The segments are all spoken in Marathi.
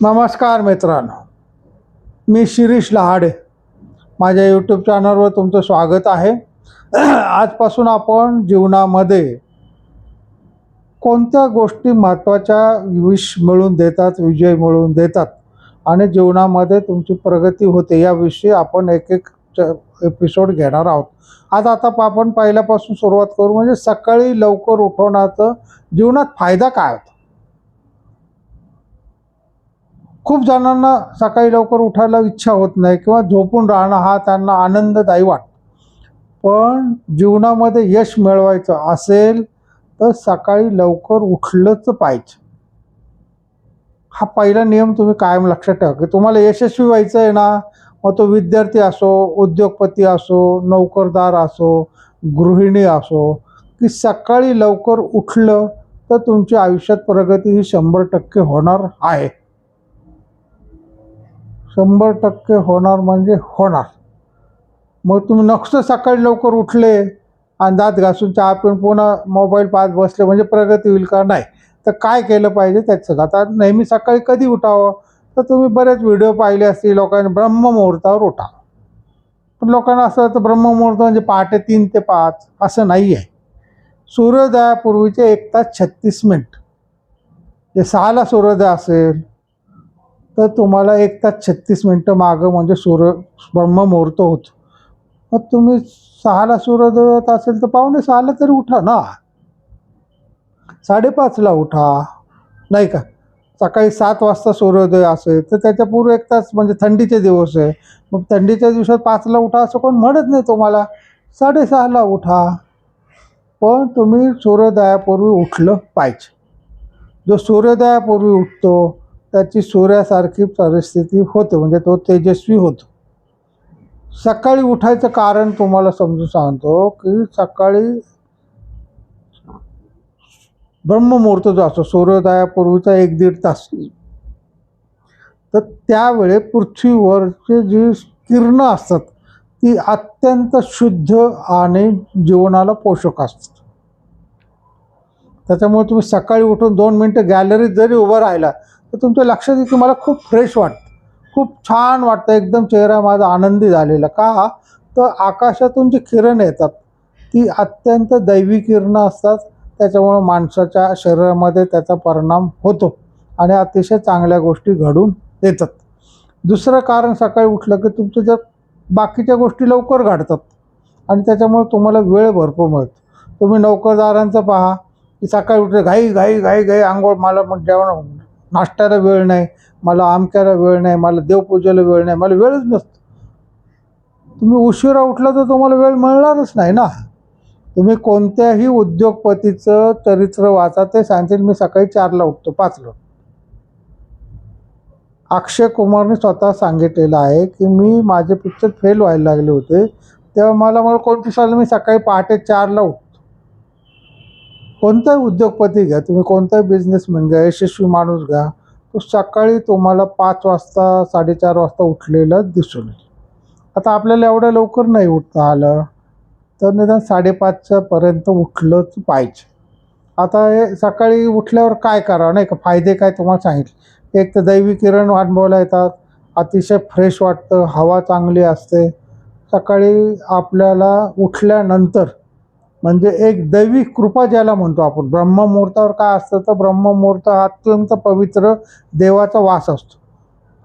नमस्कार मित्रांनो मी शिरीष लहाडे. माझ्या यूट्यूब चॅनलवर तुमचं स्वागत आहे. आजपासून आपण जीवनामध्ये कोणत्या गोष्टी महत्त्वाच्या विष मिळवून देतात विजय मिळवून देतात आणि जीवनामध्ये तुमची प्रगती होते याविषयी आपण एक एक एपिसोड घेणार आहोत. आज आता आपण पहिल्यापासून सुरुवात करू म्हणजे सकाळी लवकर उठवण्याचं जीवनात फायदा काय होतो? खूप जणांना सकाळी लवकर उठायला इच्छा होत नाही किंवा झोपून राहणं हा त्यांना आनंददायी वाटतो. पण जीवनामध्ये यश मिळवायचं असेल तर सकाळी लवकर उठलंच पाहिजे. हा पहिला नियम तुम्ही कायम लक्षात ठेवा की तुम्हाला यशस्वी व्हायचं आहे ना मग तो विद्यार्थी असो उद्योगपती असो नोकरदार असो गृहिणी असो की सकाळी लवकर उठलं तर तुमच्या आयुष्यात प्रगती ही शंभर टक्के होणार आहे. शंभर टक्के होणार म्हणजे होणार. मग तुम्ही नक्सं सकाळी लवकर उठले आणि दात घासून चहा पिऊन पुन्हा मोबाईल पाहत बसले म्हणजे प्रगती होईल का नाही? तर काय केलं पाहिजे त्याचं आता नेहमी सकाळी कधी उठावं? तर तुम्ही बरेच व्हिडिओ पाहिले असतील लोकांनी ब्रह्ममुहूर्तावर उठा. पण लोकांना असं तर ब्रह्ममुहूर्त म्हणजे पहाटे तीन ते पाच असं नाही आहे सूर्योदयापूर्वीचे एक तास छत्तीस मिनिट. जे सहाला सूर्योदय असेल तर तुम्हाला एक तास छत्तीस मिनटं मागं म्हणजे सूर्य ब्रह्ममुहूर्त होतो. मग तुम्ही सहाला सूर्योदय होत असेल तर पाहुणे सहाला तरी उठा ना. साडेपाचला उठा. नाही का? सकाळी सात वाजता सूर्योदय असेल तर त्याच्यापूर्वी एक तास म्हणजे थंडीचे दिवस आहे. मग थंडीच्या दिवसात पाचला उठा असं कोण म्हणत नाही तुम्हाला. साडेसहाला उठा. पण तुम्ही सूर्योदयापूर्वी उठलं पाहिजे. जो सूर्योदयापूर्वी उठतो त्याची सूर्यासारखी परिस्थिती होते म्हणजे तो तेजस्वी होतो. सकाळी उठायचं कारण तुम्हाला समजून सांगतो की सकाळी ब्रह्ममुहूर्त जो असतो सूर्योदयापूर्वीचा एक दीड तास. तर त्यावेळे पृथ्वीवरचे जी किरणं असतात ती अत्यंत शुद्ध आणि जीवनाला पोषक असतात. त्याच्यामुळे तुम्ही सकाळी उठून दोन मिनटं गॅलरीत जरी उभं राहिला तर तुमच्या लक्षात येईल तुम्हाला खूप फ्रेश वाटतं. खूप छान वाटतं. एकदम चेहरा माझा आनंदी झालेला. का? तर आकाशातून जी किरण येतात ती अत्यंत दैवी किरणं असतात. त्याच्यामुळं माणसाच्या शरीरामध्ये त्याचा परिणाम होतो आणि अतिशय चांगल्या गोष्टी घडून येतात. दुसरं कारण सकाळी उठलं की तुमचं जर बाकीच्या गोष्टी लवकर घडतात आणि त्याच्यामुळे तुम्हाला वेळ भरपूर मिळतो. तुम्ही नोकरदारांचं पहा की सकाळी उठले घाई घाई घाई घाई आंघोळ मला मग जेवण नाश्त्याला वेळ नाही मला आमक्याला वेळ नाही मला देवपूजेला वेळ नाही मला वेळच नसतो. तुम्ही उशिरा उठला तर तुम्हाला वेळ मिळणारच नाही ना. तुम्ही कोणत्याही उद्योगपतीचं चरित्र वाचा ते सांगतील मी सकाळी चारला उठतो पाचला. उठतो अक्षय कुमारने स्वतः सांगितलेलं आहे की मी माझे पिक्चर फेल व्हायला लागले होते तेव्हा मला मला कोणती साल मी सकाळी पहाटे चारला उठतो. कोणताही उद्योगपती घ्या तुम्ही कोणताही बिझनेसमॅन घ्या यशस्वी माणूस घ्या तो सकाळी तुम्हाला पाच वाजता साडेचार वाजता उठलेलं दिसून येईल. आता आपल्याला एवढ्या लवकर नाही उठता आलं तर निदान साडेपाचच्या पर्यंत उठलंच पाहिजे. आता हे सकाळी उठल्यावर काय करावं नाही का? फायदे काय तुम्हाला सांगितले? एक तर दैवी किरण अनुभवायला येतात अतिशय फ्रेश वाटतं हवा चांगली असते. सकाळी आपल्याला उठल्यानंतर म्हणजे एक दैवी कृपा ज्याला म्हणतो आपण. ब्रह्ममुहूर्तावर काय असतं तर ब्रह्ममुहूर्त हा अत्यंत पवित्र देवाचा वास असतो.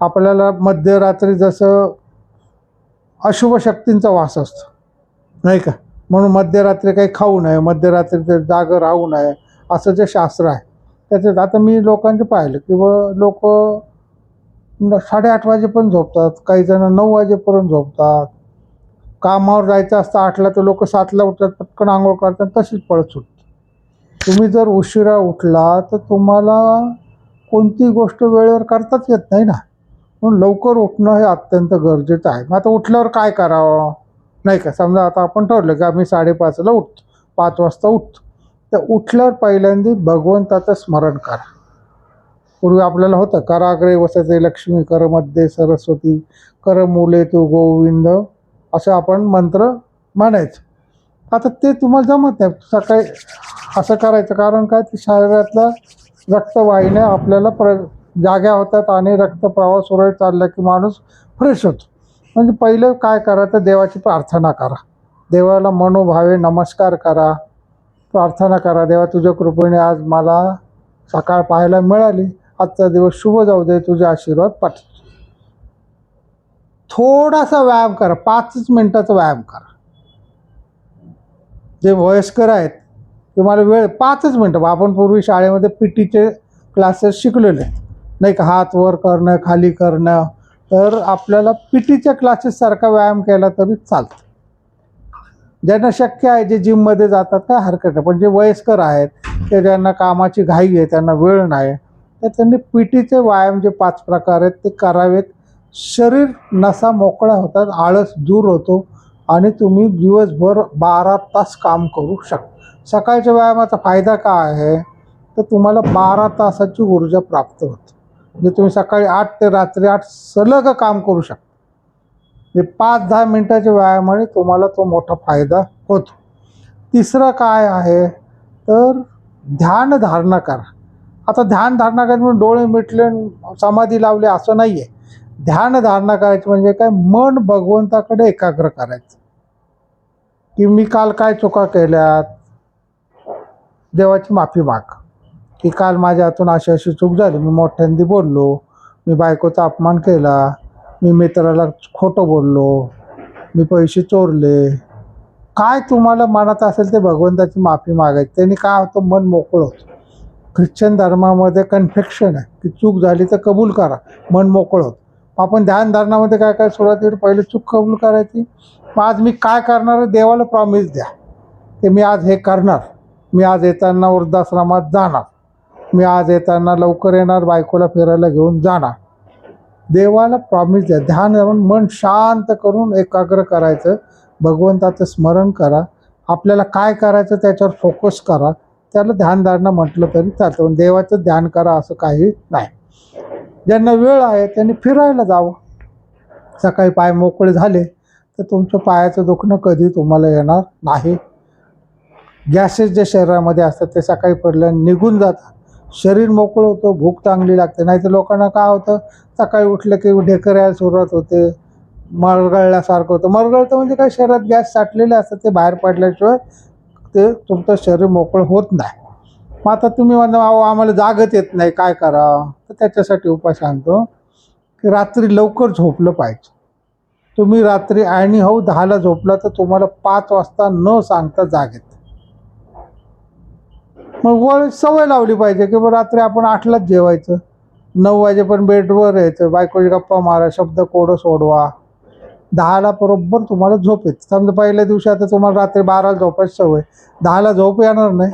आपल्याला मध्यरात्री जसं अशुभ शक्तींचा वास असतो. नाही का? म्हणून मध्यरात्री काही खाऊ नये मध्यरात्री ते जागं राहू नये असं जे शास्त्र आहे. त्याच्यात आता मी लोकांचे पाहिलं की लोक साडेआठ वाजेपर्यंत झोपतात काही जण नऊ वाजेपर्यंत झोपतात कामावर जायचं असतं आठला तर लोक सातला उठतात पटकन आंघोळ करतात तशीच पळत सुटते तुम्ही जर उशिरा उठला तर तुम्हाला कोणती गोष्ट वेळेवर करताच येत नाही ना. म्हणून लवकर उठणं हे अत्यंत गरजेचं आहे. मग आता उठल्यावर काय करावं? नाही का? समजा आता आपण ठरलं की आम्ही साडेपाचला उठतो पाच वाजता उठतो. तर उठल्यावर पहिल्यांदा भगवंताचं स्मरण करा. पूर्वी आपल्याला होतं कराग्रे वसते लक्ष्मी कर मध्ये सरस्वती कर मुले तू गोविंद. असं आपण मंत्र म्हणायचं. आता ते तुम्हाला जमत नाही. सकाळी असं करायचं. कारण काय? ते शरीरातल्या रक्तवाहिन्या आपल्याला प्र जाग्या होतात आणि रक्तप्रवाह सुरळीत चालला की माणूस फ्रेश होतो. म्हणजे पहिलं काय करा? तर देवाची प्रार्थना करा. देवाला मनोभावे नमस्कार करा. प्रार्थना करा देवा तुझ्या कृपेने आज मला सकाळ पाहायला मिळाली. आजचा दिवस शुभ जाऊ दे. तुझे आशीर्वाद पाठ थोडासा व्यायाम करा. पाचच मिनटाचा व्यायाम करा. जे वयस्कर आहेत तुम्हाला वेळ पाचच मिनटं. आपण पूर्वी शाळेमध्ये पी टीचे क्लासेस शिकलेले. नाही का हात वर करणं खाली करणं. तर आपल्याला पी टीच्या क्लासेससारखा व्यायाम केला तरी चालतं. ज्यांना शक्य आहे जे जिममध्ये जातात काय हरकत नाही. पण जे वयस्कर आहेत ते ज्यांना कामाची घाई आहे त्यांना वेळ नाही तर त्यांनी पी टीचे व्यायाम जे पाच प्रकार आहेत ते करावेत. शरीर नसा मोकळा होतात आळस दूर होतो आणि तुम्ही दिवसभर बारा तास काम करू शकता. सकाळच्या व्यायामाचा फायदा काय आहे? तर तुम्हाला बारा तासाची ऊर्जा प्राप्त होते. म्हणजे तुम्ही सकाळी आठ ते रात्री आठ सलग काम करू शकता. म्हणजे पाच दहा मिनटाच्या व्यायामाने तुम्हाला तो मोठा फायदा होतो. तिसरं काय आहे? तर ध्यान धारणा करा. आता ध्यान धारणा डोळे मिटले समाधी लावले असं नाही आहे ध्यान धारणा करायची म्हणजे काय? मन भगवंताकडे एकाग्र करायचं. की मी काल काय चुका केल्यात? देवाची माफी माग. की काल माझ्या हातून अशी अशी चूक झाली. मी मोठ्यांदी बोललो. मी बायकोचा अपमान केला. मी मित्राला खोटं बोललो. मी पैसे चोरले. काय तुम्हाला मनात असेल ते भगवंताची माफी मागायची. त्यांनी काय होतं? मन मोकळं होतं. ख्रिश्चन धर्मामध्ये कन्फेक्शन आहे. की चूक झाली तर कबूल करा. मन मोकळं होतं. आपण ध्यानधारणामध्ये काय काय सुरुवातीला पहिले चूक कबूल करायची. मग आज मी काय करणार देवाला प्रॉमिस द्या. की मी आज हे करणार. मी आज येताना वृद्धाश्रमात जाणार. मी आज येताना लवकर येणार बायकोला फिरायला घेऊन जाणार. देवाला प्रॉमिस द्या. ध्यान राहून मन शांत करून एकाग्र करायचं. भगवंताचं स्मरण करा. आपल्याला काय करायचं त्याच्यावर फोकस करा. त्याला ध्यानधारणा म्हटलं तरी चालतं. पण देवाचं ध्यान करा असं काही नाही. ज्यांना वेळ आहे त्यांनी फिरायला जावं. सकाळी पाय मोकळे झाले तर तुमचं पायाचं दुखणं कधी तुम्हाला येणार नाही. गॅसेस जे शरीरामध्ये असतात ते सकाळी पडल्याने निघून जातात. शरीर मोकळं होतं भूक चांगली लागते. नाही तर लोकांना काय होतं? सकाळी उठलं की ढेकर यायला सुरुवात होते मरगळल्यासारखं होतं. मरगळतं म्हणजे काय? शरीरात गॅस साठलेले असतात ते बाहेर पडल्याशिवाय ते तुमचं शरीर मोकळं होत नाही. मग आता तुम्ही म्हणता अहो आम्हाला जागत येत नाही काय करा तर त्याच्यासाठी उपाय सांगतो की रात्री लवकर झोपलं पाहिजे. तुम्ही रात्री आणि हो दहाला झोपला तर तुम्हाला पाच वाजता न सांगता जागेत मग वळ सवय लावली पाहिजे की बरं रात्री आपण आठलाच जेवायचं. नऊ वाजेपर्यंत बेडवर यायचं. बायकोची गप्पा मारा शब्द कोडं सोडवा. दहाला बरोबर तुम्हाला झोप येत. समजा पहिल्या दिवशी आता तुम्हाला रात्री बाराला झोपायची सवय. दहाला झोप येणार नाही.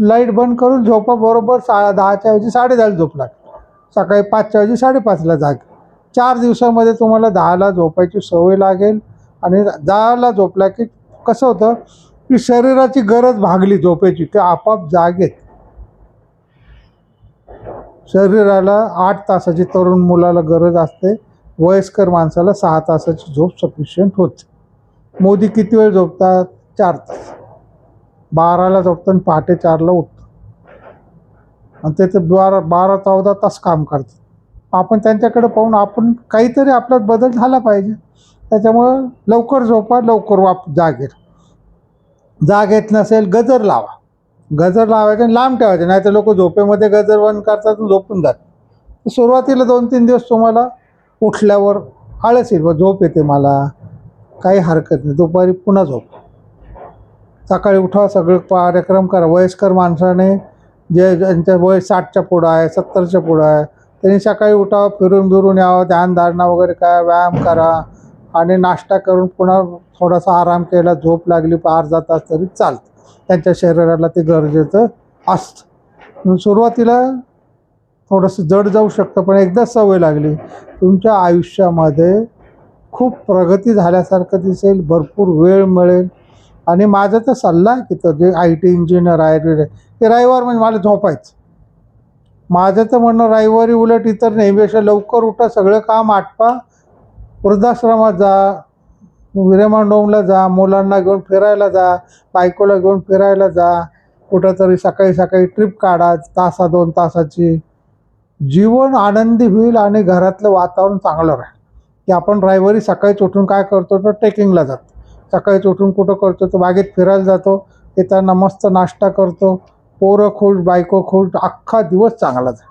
लाइट बंद करून झोपा बरोबर सा दहाच्या ऐवजी साडेदहाला झोप लागेल सकाळी पाचच्या ऐवजी साडेपाचला जाग. चार दिवसामध्ये तुम्हाला दहाला झोपायची सवय लागेल. आणि दहाला झोपला की कसं होतं की शरीराची गरज भागली झोपेची की आपाप जागेत शरीराला आठ तासाची तरुण मुलाला गरज असते. वयस्कर माणसाला सहा तासाची झोप सफिशियंट होते. मोदी किती वेळ झोपतात? चार तास. बाराला झोपतं आणि पहाटे चारला उठतं. आणि ते बारा बारा चौदा तास काम करतात. आपण त्यांच्याकडे पाहून आपण काहीतरी आपल्यात बदल झाला पाहिजे. त्याच्यामुळं लवकर झोपा लवकर वाप जागेर जाग येत नसेल गजर लावा. गजर लावायचे आणि लांब ठेवायचे नाही तर लोक झोपेमध्ये गजर बंद करतात झोपून जातात. सुरुवातीला दोन तीन दिवस तुम्हाला उठल्यावर आळस येईल बा झोप येते मला. काही हरकत नाही. दुपारी पुन्हा झोप. सकाळी उठा सगळे कार्यक्रम करा. वयस्कर माणसाने जे ज्यांच्या वय साठच्या पुढं आहे सत्तरच्या पुढं आहे त्यांनी सकाळी उठावं फिरून बिरून यावं ध्यानधारणा वगैरे काय व्यायाम करा आणि नाश्ता करून पुन्हा थोडासा आराम केला झोप लागली अर्धा तास तरी चालतं. त्यांच्या शरीराला ते गरजेचं असतं. सुरुवातीला थोडंसं जड जाऊ शकतं पण एकदा सवय लागली तुमच्या आयुष्यामध्ये खूप प्रगती झाल्यासारखं दिसेल भरपूर वेळ मिळेल. आणि माझा तर सल्ला आहे की तो जे आय टी इंजिनियर आहे ते रविवार म्हणजे मला झोपायचं. माझं तर म्हणणं रविवारी उलट इतर नेहमीपेक्षा लवकर उठा सगळं काम आटपा वृद्धाश्रमात जा विरेमांडोमला जा मुलांना घेऊन फिरायला जा बायकोला घेऊन फिरायला जा कुठंतरी सकाळी सकाळी ट्रिप काढा तासा दोन तासाची. जीवन आनंदी होईल आणि घरातलं वातावरण चांगलं राहील. की आपण रविवारी सकाळीच उठून काय करतो तर ट्रेकिंगला जातो. सकाळीच उठून कुठं करतो तर बागेत फिरायला जातो येताना मस्त नाश्ता करतो पोरं खुश बायको खुश अख्खा दिवस चांगला जाईल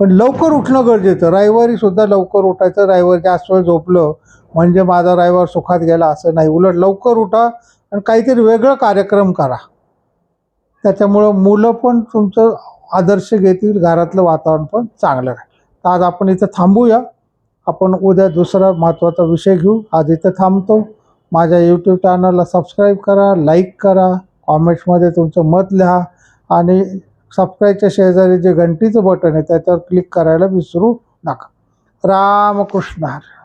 पण लवकर उठणं गरजेचं. रविवारी सुद्धा लवकर उठायचं रविवारी जास्त वेळ झोपलं म्हणजे माझा रविवार सुखात गेला असं नाही. उलट लवकर उठा आणि काहीतरी वेगळं कार्यक्रम करा. त्याच्यामुळं मुलं पण तुमचं आदर्श घेतील घरातलं वातावरण पण चांगलं राहील. तर आज आपण इथं थांबूया. आपण उद्या दुसरा महत्त्वाचा विषय घेऊ. आज इथं थांबतो. माझ्या यूट्यूब चॅनलला सबस्क्राईब करा लाईक करा कॉमेंट्समध्ये तुमचं मत लिहा आणि सबस्क्राईबच्या शेजारी जे घंटीचं बटन आहे त्याच्यावर क्लिक करायला विसरू नका. रामकृष्ण हरी.